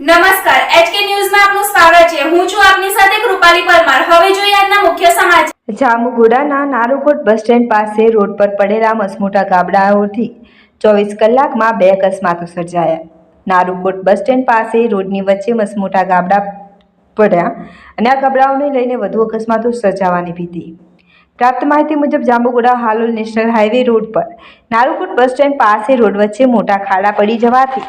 નમસ્કાર એચકે ન્યૂઝમાં આપનું સ્વાગત છે. હું છું આપની સાથે કૃપાલી પરમાર. હવે જોઈએ આજના મુખ્ય સમાચાર. જામુગુડાના નારુકોટ બસ સ્ટેન્ડ પાસે રોડ પર પડેલા મસમોટા ગાબડાઓથી ચોવીસ કલાકમાં બે અકસ્માતો સર્જાયા. નારુકોટ બસ સ્ટેન્ડ પાસે રોડની વચ્ચે મસમોટા ગાબડા પડ્યા અને આ ગાબડાઓને લઈને વધુ અકસ્માતો સર્જાવાની ભીતિ. પ્રાપ્ત માહિતી મુજબ Jambughoda Halol national highway road પર નારુકોટ બસ સ્ટેન્ડ પાસે રોડ વચ્ચે મોટા ખાડા પડી જવાથી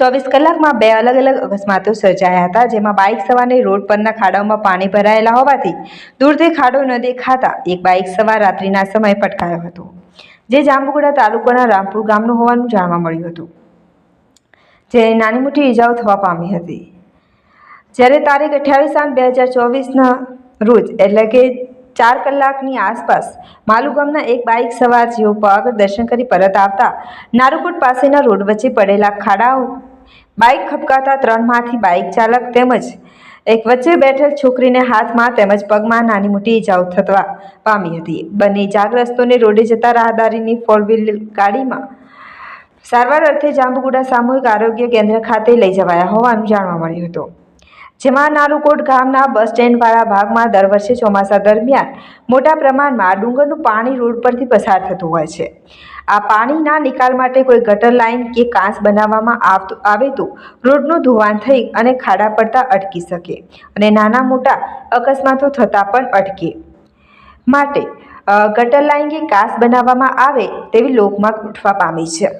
ચોવીસ કલાકમાં બે અલગ અલગ અકસ્માતો સર્જાયા હતા, જેમાં બાઇક સવારને રોડ પરના ખાડાઓમાં પાણી ભરાયેલા હોવાથી દૂરથી ખાડો ન દેખાતા એક બાઇક સવાર રાત્રિના સમયે પટકાયો હતો, જે જાંબુગોડા તાલુકાના રામપુર ગામનું હોવાનું જાણવા મળ્યું હતું, જે નાની મોટી ઈજાઓ થવા પામી હતી. જ્યારે તારીખ અઠ્યાવીસ આઠ બે હજાર ચોવીસના રોજ એટલે કે ચાર કલાકની આસપાસ માલુ ગામના એક બાઇક સવાર જેઓ પગ દર્શન કરી પરત આવતા નારુકોટ પાસેના રોડ વચ્ચે પડેલા ખાડાઓ, બાઇક ખપકાતા ત્રણમાંથી બાઇક ચાલક તેમજ એક વચ્ચે બેઠેલ છોકરીને હાથમાં તેમજ પગમાં નાની મોટી ઈજાઓ થવા પામી હતી. બંને ઇજાગ્રસ્તોને રોડે જતા રાહદારીની ફોર વ્હીલ ગાડીમાં સારવાર અર્થે જાંબુગુડા સામૂહિક આરોગ્ય કેન્દ્ર ખાતે લઈ જવાયા હોવાનું જાણવા મળ્યું હતું. જેમાં નારુકોટ ગામના બસ સ્ટેન્ડવાળા ભાગમાં દર વર્ષે ચોમાસા દરમિયાન મોટા પ્રમાણમાં ડુંગરનું પાણી રોડ પરથી પસાર થતું હોય છે. આ પાણીના નિકાલ માટે કોઈ ગટર લાઇન કે કાંસ બનાવવામાં આવતું, આવે તો રોડનું ધોવાણ થઈ અને ખાડા પડતા અટકી શકે અને નાના મોટા અકસ્માતો થતાં પણ અટકે. માટે ગટર લાઇન કે કાંસ બનાવવામાં આવે તેવી લોકમાં ઉઠવા પામી છે.